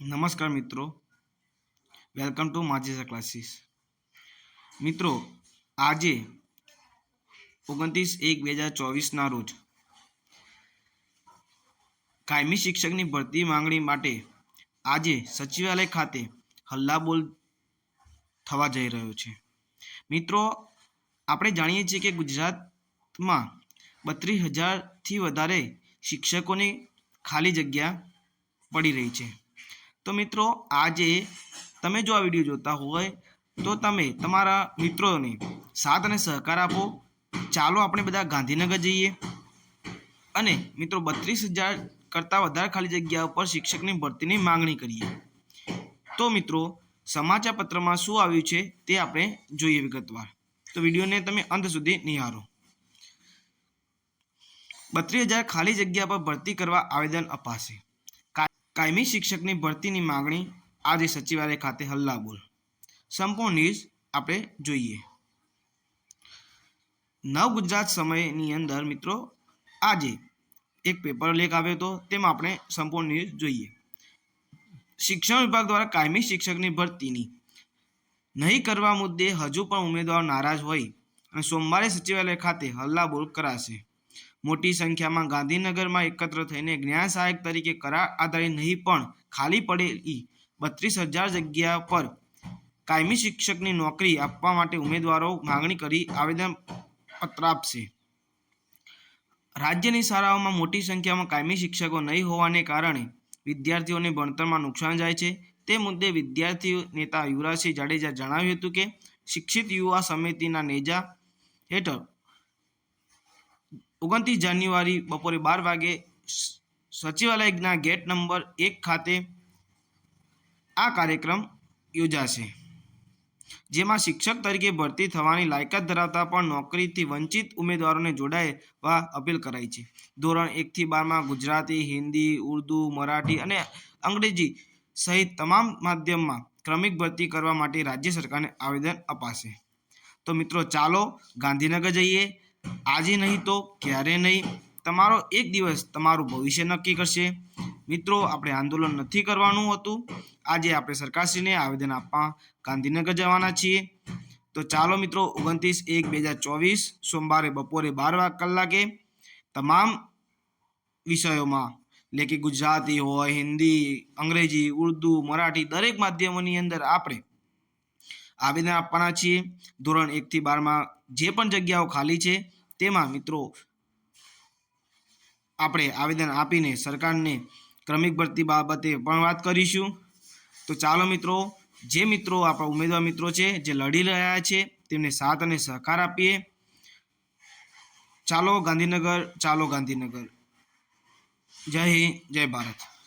નમસ્કાર મિત્રો. Welcome to Majisa classes. મિત્રો, આજે ઓગણત્રીસ એક બે હજાર ચોવીસના રોજ કાયમી શિક્ષકની ભરતી માંગણી માટે આજે સચિવાલય ખાતે હલ્લાબોલ થવા જઈ રહ્યો છે. મિત્રો, આપણે જાણીએ છીએ કે ગુજરાતમાં બત્રીસ હજારથી વધારે શિક્ષકોની ખાલી જગ્યા પડી રહી છે. તો મિત્રો, આજે તમે જો આ વીડિયો જોતા હોય, તો તમે તમારા મિત્રોને સાથ અને સહકાર આપો. ચાલો આપણે બધા ગાંધીનગર જઈએ. અને મિત્રો, બત્રીસ હજાર કરતાં વધારે ખાલી જગ્યા ઉપર શિક્ષકની ભરતીની માંગણી કરીએ. તો મિત્રો સમાચાર પત્રમાં શું આવ્યું છે તે આપણે જોઈએ વિગતવાર. તો વિડીયોને તમે અંત સુધી નિહાળો. બત્રીસ હજાર ખાલી જગ્યા પર ભરતી કરવા આવેદન અપાશે. કાયમી શિક્ષકની ભરતીની માગણી આજે સચિવાલય ખાતે હલ્લાબોલ. સંપૂર્ણ ન્યૂઝ આપણે જોઈએ. નવ ગુજરાત સમયની અંદર મિત્રો, આજે એક પેપર લેખ આવ્યો હતો, તેમાં આપણે સંપૂર્ણ ન્યૂઝ જોઈએ. શિક્ષણ વિભાગ દ્વારા કાયમી શિક્ષકની ભરતીની નહીં કરવા મુદ્દે હજુ પણ ઉમેદવારો નારાજ હોય અને સોમવારે સચિવાલય ખાતે હલ્લાબોલ કરાશે. મોટી સંખ્યામાં ગાંધીનગરમાં એકત્ર થઈને જ્ઞાન સહાયક તરીકે કરાર આધારે નહીં, પણ ખાલી પડેલી બત્રીસ હજાર જગ્યા પર કાયમી શિક્ષકની નોકરી આપવા માટે ઉમેદવારો માંગણી કરી આવેદન પત્ર આપશે. રાજ્યની શાળાઓમાં મોટી સંખ્યામાં કાયમી શિક્ષકો નહીં હોવાને કારણે વિદ્યાર્થીઓને ભણતરમાં નુકસાન જાય છે. તે મુદ્દે વિદ્યાર્થી નેતા યુવરાજસિંહ જાડેજા જણાવ્યું હતું કે, શિક્ષિત યુવા સમિતિના નેજા હેઠળ ઓગણત્રીસ જાન્યુઆરી બપોરે બાર વાગે સચિવાલયના ગેટ નંબર એક ખાતે આ કાર્યક્રમ યોજાશે. જેમાં શિક્ષક તરીકે ભરતી થવાની લાયકાત ધરાવતા પણ નોકરીથી વંચિત ઉમેદવારોને જોડાવા અપીલ કરાઈ છે. ધોરણ એકથી બારમાં ગુજરાતી, હિન્દી, ઉર્દુ, મરાઠી અને અંગ્રેજી સહિત તમામ માધ્યમમાં ક્રમિક ભરતી કરવા માટે રાજ્ય સરકારને આવેદન અપાશે. તો મિત્રો ચાલો ગાંધીનગર જઈએ. આજે નહીં તો ક્યારે નહીં. તમારો એક દિવસ તમારું ભવિષ્ય નક્કી કરશે. મિત્રો, આપણે આંદોલન નથી કરવાનું હતું. આજે આપણે સરકારશ્રીને આવેદન આપવા ગાંધીનગર જવાના છીએ. તો ચાલો મિત્રો, ઓગણત્રીસ એક બે હજાર ચોવીસ સોમવારે બપોરે બાર કલાકે તમામ વિષયોમાં એટલે કે ગુજરાતી હોય, હિન્દી, અંગ્રેજી, ઉર્દુ, મરાઠી દરેક માધ્યમોની અંદર આપણે આવેદન આપવાના છીએ. ધોરણ એકથી બારમાં જે પણ જગ્યાઓ ખાલી છે તેમાં મિત્રો આપણે આવેદન આપીને સરકારને ક્રમિક ભરતી બાબતે પણ વાત કરીશું. તો ચાલો મિત્રો, જે મિત્રો આપણા ઉમેદવાર મિત્રો છે, જે લડી રહ્યા છે, તેમને સાથ અને સહકાર આપીએ. ચાલો ગાંધીનગર ચાલો ગાંધીનગર. જય હિન્દ, જય ભારત.